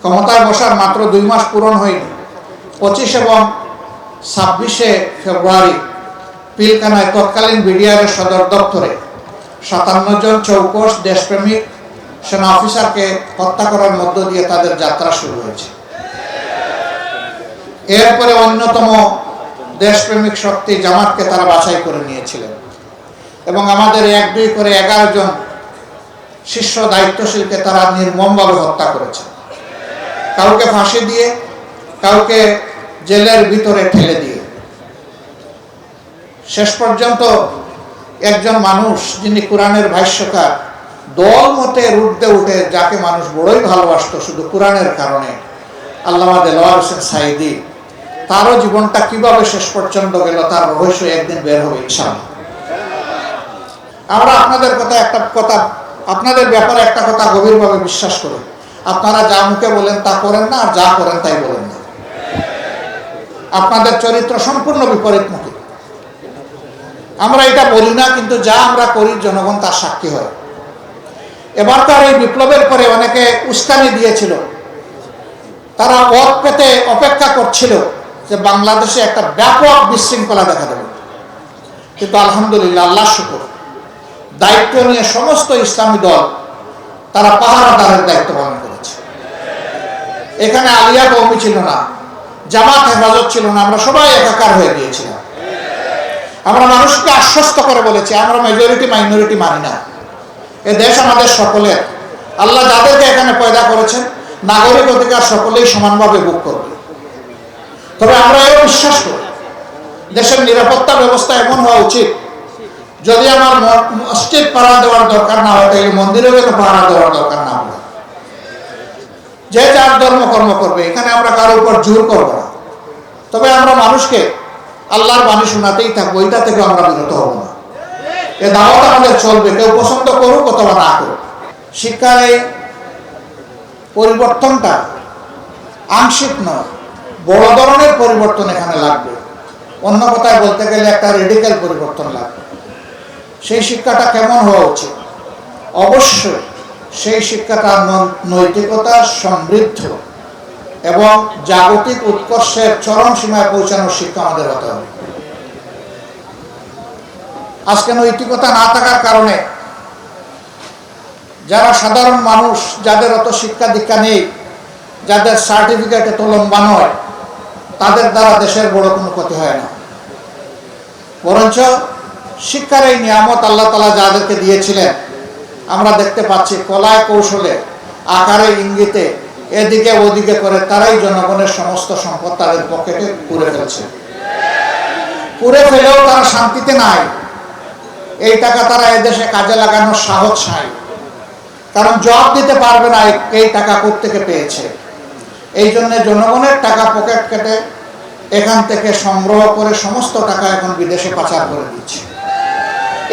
ক্ষমতায় বসার মাত্র দুই মাস পূরণ হয়নি। পঁচিশ এবং ছাব্বিশে ফেব্রুয়ারি পিলখানায় তৎকালীন বিডিআরের সদর দপ্তরে সাতান্ন জন চৌকস দেশপ্রেমিক সেনা অফিসারকে হত্যা করার মধ্য দিয়ে তাদের যাত্রা শুরু হয়েছে। এরপরে অন্যতম দেশপ্রেমিক শক্তি জামাতকে তারা বাছাই করে নিয়েছিলেন এবং আমাদের এক দুই করে এগারো জন শীর্ষ দায়িত্বশীলকে তারা নির্মমভাবে হত্যা করেছে কাউকে ফাঁসি দিয়ে, কাউকে জেলের ভিতরে ঠেলে দিয়ে। শেষ পর্যন্ত একজন মানুষ যিনি কোরআনের ভাষ্যকার, দল মতে রুটতে উঠে যাকে মানুষ বড়ই ভালোবাসতো, শুধু কোরআনের কারণে, আল্লামা দেলোয়ার হোসেন সাইদি তারও জীবনটা কীভাবে শেষ পর্যন্ত গেল, তার রহস্য একদিন বের হবে, ইনশাআল্লাহ। আমরা আপনাদের কথা একটা কথা, আপনাদের ব্যাপারে একটা কথা গভীরভাবে বিশ্বাস করি। আপনারা যা মুখে বলেন তা করেন না, আর যা করেন তাই বলেন না। আপনাদের চরিত্র সম্পূর্ণ বিপরীতমুখী আমরা এটা বলি না, কিন্তু যা আমরা করি, জনগণ তার সাক্ষী হয়। এবারকার এই বিপ্লবের পরে অনেকে উস্কানি দিয়েছিল। তারা পথ পেতে অপেক্ষা করছিল যে বাংলাদেশে একটা ব্যাপক বিশৃঙ্খলা দেখা দেবে। কিন্তু আলহামদুলিল্লাহ আল্লাহ শুকুর। দায়িত্ব নিয়ে সমস্ত ইসলামী দল তারা পাহারাদারের দায়িত্ব পালন করেছে। এখানে আলিয়া কৌমি ছিল না, জামাত হেফাজত ছিল না, আমরা সবাই একাকার হয়ে গিয়েছিলাম। আমরা মানুষকে আশ্বস্ত করে বলেছি, আমরা মেজরিটি মাইনরিটি মানি না। এ দেশ আমাদের সকলের। আল্লাহ যাদেরকে এখানে পয়দা করেছেন, নাগরিক অধিকার সকলেই সমানভাবে ভোগ করবে। তবে আমরা এও বিশ্বাস করি, দেশের নিরাপত্তা ব্যবস্থা এমন হওয়া উচিত যদি আমার মসজিদ পাড়া দেওয়ার দরকার না হয়, তাহলে মন্দিরেও যেন পাহারা দেওয়ার দরকার না হয়। যে যার ধর্ম কর্ম করবে, এখানে আমরা কারোর উপর জোর করব না। তবে আমরা মানুষকে আল্লাহর বাণী শোনাতেই থাকব, এটা থেকে আমরা বিরত হব না। এ দাওয়াত আমাদের চলবে, কেউ পছন্দ করুক অথবা না করুক। শিক্ষার এই পরিবর্তনটা আংশিক নয়, বড় ধরনের পরিবর্তন এখানে লাগবে। অন্য কথায় বলতে গেলে একটা রেডিক্যাল পরিবর্তন লাগবে। সেই শিক্ষাটা কেমন হওয়া উচিত? অবশ্যই সেই শিক্ষাটা নৈতিকতা, সমৃদ্ধ এবং জাগতিক উৎকর্ষের চরম সীমায় পৌঁছানোর শিক্ষা আমাদের হতে হবে। আজকে নৈতিকতা না থাকার কারণে যারা সাধারণ মানুষ, যাদের অত শিক্ষা দীক্ষা নেই, যাদের সার্টিফিকেট এত লম্বা নয়, তাদের দ্বারা দেশের বড় কোনো ক্ষতি হয় না। বরঞ্চ শিক্ষার এই নিয়ামত আল্লাহ তালা যাদেরকে দিয়েছিলেন, আমরা দেখতে পাচ্ছি কলায় কৌশলে, আকারে ইঙ্গিতে, এদিকে ওদিকে করে তারাই জনগণের সমস্ত সম্পদ তাদের পকেটে পুরে ফেলছে। পুরে ফেলেও তারা শান্তিতে নাই। এই টাকা তারা এদেশে কাজে লাগানোর সাহস নাই। কারণ জব দিতে পারবে না এই- এই টাকা থেকে পেয়েছে। এই জন্য জনগণের টাকা পকেট কেটে এখান থেকে সংগ্রহ করে সমস্ত টাকা এখন বিদেশে পাচার করে দিচ্ছে।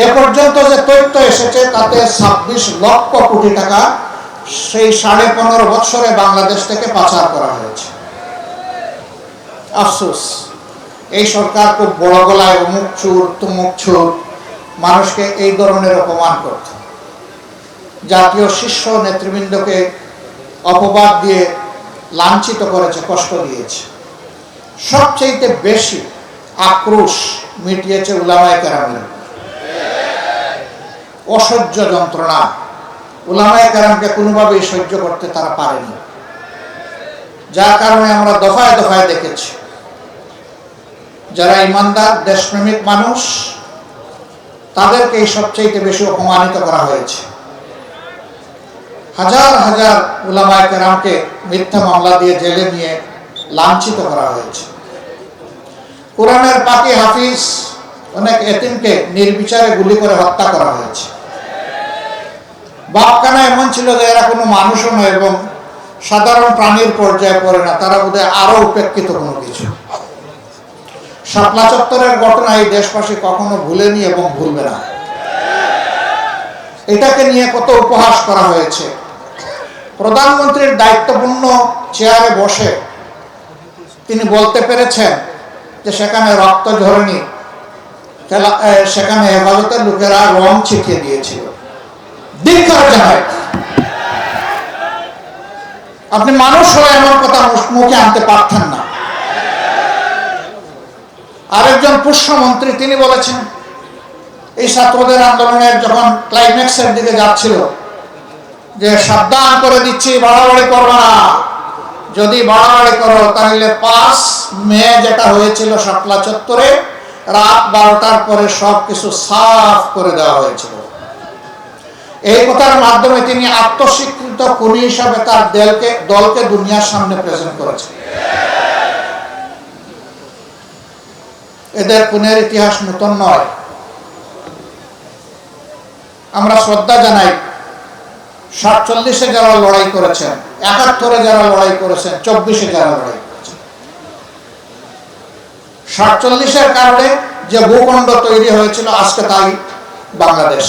এ পর্যন্ত যে তথ্য এসেছে, তাতে ছাব্বিশ লক্ষ কোটি টাকা সেই সাড়ে পনেরো বৎসরে বাংলাদেশ থেকে পাচার করা হয়েছে। আফসোস, এই সরকার খুব বড় গলায় অমুক চুর, তুমুক চুর, মানুষকে এই ধরনের অপমান করত। জাতীয় শীর্ষ নেতৃবৃন্দকে অপবাদ দিয়ে লাঞ্ছিত করেছে, কষ্ট দিয়েছে। সবচেয়ে বেশি আক্রোশ মিটিয়েছে উলামায় কেরামের। অসহ্য যন্ত্রণা। উলামায় কেরামকে কোনোভাবেই সহ্য করতে তারা পারেনি। যার কারণে আমরা দফায় দফায় দেখেছি। যারা ইমানদার, দেশপ্রেমিক মানুষ তাদেরকেই সবচেয়ে বেশি অপমানিত করা হয়েছে। হাজার হাজার উলামায় কেরামকে মিথ্যা মামলা দিয়ে জেলে নিয়ে লাঞ্ছিত করা হয়েছে। কোরআনের পাকি হাফিজ অনেক এতিমকে নির্বিচারে গুলি করে হত্যা করা হয়েছে। বাপখানা এমন ছিল যে এরা কোনো মানুষও নয় এবং সাধারণ প্রাণীর পর্যায়ে পড়ে না, তারা বোধহয় আরও উপেক্ষিত কোনো কিছু। শাপলা চত্বরের ঘটনা এই দেশবাসী কখনো ভুলেনি এবং ভুলবে না। এটাকে নিয়ে কত উপহাস করা হয়েছে। প্রধানমন্ত্রীর দায়িত্বপূর্ণ চেয়ারে বসে তিনি বলতে পেরেছেন যে সেখানে রক্ত এ, সেখানে হেফাজতের লোকেরা রং ছিটিয়ে দিয়েছিল। আপনি মানুষ হয়ে এমন কথা মুখে আনতে পারতেন না। আরেকজন পুষ্যমন্ত্রী তিনি বলেছেন এই ছাত্রদের আন্দোলনের যখন ক্লাইম্যাক্সের দিকে যাচ্ছিল যে সাবধান করে দিচ্ছি বাড়াবাড়ি করবে না। যদি বাড়াবাড়ি করো, তাহলে পাঁচ মে যেটা হয়েছিল শাপলা চত্বরে, রাত বারোটার পরে সব কিছু সাফ করে দেওয়া হয়েছিল। এই কথার মাধ্যমে তিনি আত্মস্বীকৃত খুনি হিসাবে তার দলকে দলকে দুনিয়ার সামনে প্রেজেন্ট করেছেন। এদের খুনের ইতিহাস নতুন নয়। আমরা শ্রদ্ধা জানাই সাতচল্লিশে যারা লড়াই করেছেন, একাত্তরে যারা লড়াই করেছেন, চব্বিশে যারা লড়াই সাতচল্লিশের কারণে যে ভূখণ্ড তৈরি হয়েছিল, আজকে তাই বাংলাদেশ।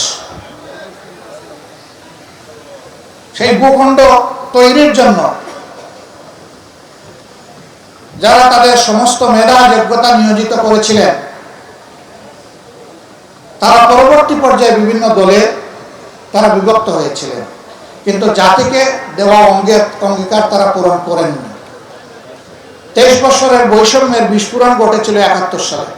সেই ভূখণ্ড তৈরির জন্য যারা তাদের সমস্ত মেধা, যোগ্যতা নিয়োজিত করেছিলেন, তারা পরবর্তী পর্যায়ে বিভিন্ন দলে তারা বিভক্ত হয়েছিলেন। কিন্তু জাতিকে দেওয়া অঙ্গের অঙ্গীকার তারা পূরণ করেন তেইশ বছরের বৈষম্যের বিস্ফোরণ ঘটেছিল একাত্তর সালে।